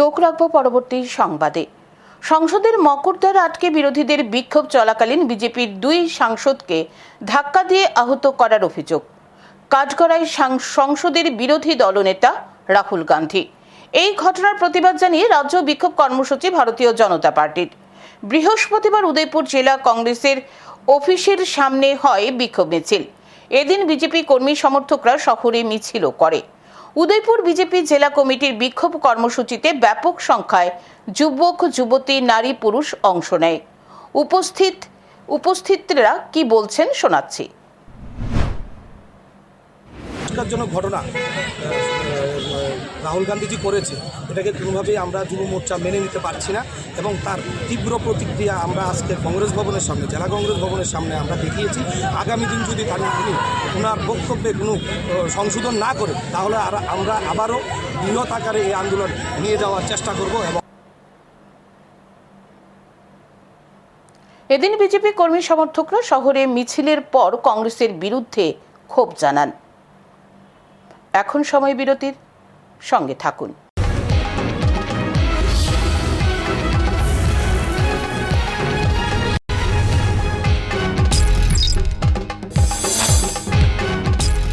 চোখ রাখব পরবর্তী সংবাদে। সংসদের মকরদ্বার আটকে বিরোধীদের বিক্ষোভ চলাকালীন বিজেপির দুই সাংসদকে ধাক্কা দিয়ে আহত করার অভিযোগ। কাজ করায় সংসদের বিরোধী দলনেতা রাহুল গান্ধী। এই ঘটনার প্রতিবাদ জানিয়ে রাজ্য বিক্ষোভ কর্মসূচি ভারতীয় জনতা পার্টির। বৃহস্পতিবার উদয়পুর জেলা কংগ্রেসের অফিসের সামনে হয় বিক্ষোভ মিছিল। এদিন বিজেপি কর্মী সমর্থকরা শহরে মিছিলও করে। উদয়পুর বিজেপি জেলা কমিটির বিক্ষোভ কর্মসূচিতে ব্যাপক সংখ্যায় যুবক, যুবতী, নারী, পুরুষ অংশ নেয়। উপস্থিত, উপস্থিতরা কি বলছেন শোনাচ্ছি। ঘটনা রাহুল গান্ধীজি করেছে, এটাকে কোনোভাবেই আমরা যুব মোর্চা মেনে নিতে পারছি না এবং তার তীব্র প্রতিক্রিয়া আমরা আজকে কংগ্রেস ভবনের সামনে, জেলা কংগ্রেস ভবনের সামনে আমরা দেখিয়েছি। আগামী দিন যদি তার তিনি ওনার বক্তব্যে কোনো সংশোধন না করে, তাহলে আর আমরা আবারও বৃহৎ আকারে এই আন্দোলন নিয়ে যাওয়ার চেষ্টা করব এবং এদিন বিজেপি কর্মী সমর্থকরা শহরে মিছিলের পর কংগ্রেসের বিরুদ্ধে ক্ষোভ জানান। এখন সময় বিরতির। সঙ্গে থাকুন।